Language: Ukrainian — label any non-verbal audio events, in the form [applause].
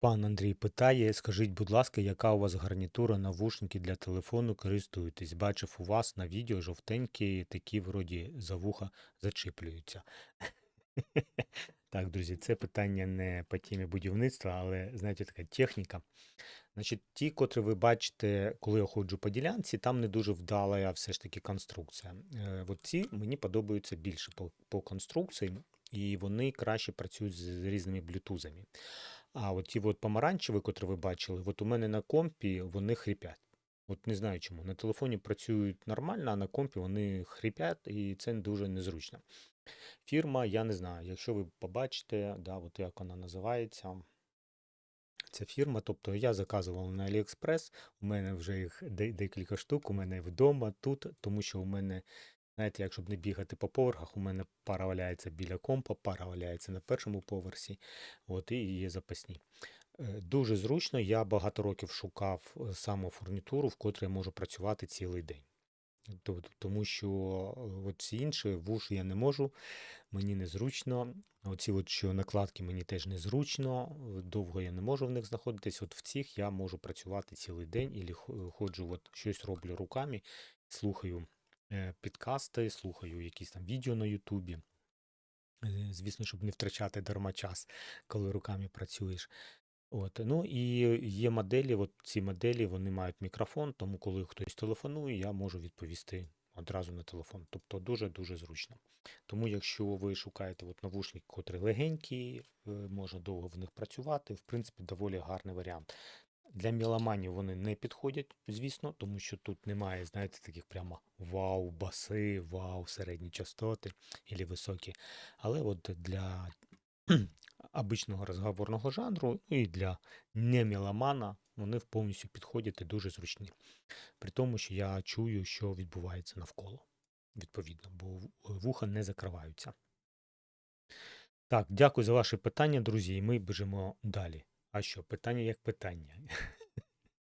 Пан Андрій питає: скажіть, будь ласка, яка у вас гарнітура, навушники для телефону користуєтесь? Бачив у вас на відео жовтенькі, такі вроді за вуха зачіплюються. Так, друзі, це питання не по темі будівництва, але знаєте, така техніка. Значить, ті, котрі ви бачите, коли я ходжу по ділянці, там не дуже вдала все ж таки конструкція. Е, от ці мені подобаються більше по, по конструкції, і вони краще працюють з різними блютузами. А от ті от помаранчеві, котрі ви бачили, от у мене на компі вони хрипять. От не знаю чому. На телефоні працюють нормально, а на компі вони хрипять, і це дуже незручно. Фірма, я не знаю, якщо ви побачите, да, от як вона називається. Ця фірма, тобто я заказував на AliExpress, у мене вже їх декілька штук, у мене вдома тут, тому що у мене, знаєте, як щоб не бігати по поверхах, у мене пара валяється біля компа, пара валяється на першому поверсі, от, і є запасні. Е, Дуже зручно, я багато років шукав е, саме фурнітуру, в котрій я можу працювати цілий день. Тому що е, от всі інші вуш я не можу, мені незручно. Оці от що накладки мені теж незручно, довго я не можу в них знаходитись. От в цих я можу працювати цілий день, і ходжу, от щось роблю руками, слухаю підкасти, слухаю якісь там відео на Ютубі. Е, Звісно, щоб не втрачати дарма час, коли руками працюєш. От, ну і є моделі, от ці моделі вони мають мікрофон, тому коли хтось телефонує, я можу відповісти одразу на телефон. Тобто дуже-дуже зручно. Тому якщо ви шукаєте от навушники, котрі легенькі, е, можна довго в них працювати, в принципі, доволі гарний варіант. Для меломанів вони не підходять, звісно, тому що тут немає, знаєте, таких прямо вау, баси, вау, середні частоти і високі. Але от для [clears throat] обичного розговорного жанру ну і для немеломана вони повністю підходять і дуже зручні. При тому, що я чую, що відбувається навколо, відповідно, бо вуха не закриваються. Так, дякую за ваше питання, друзі, і ми біжимо далі. А що, питання як питання.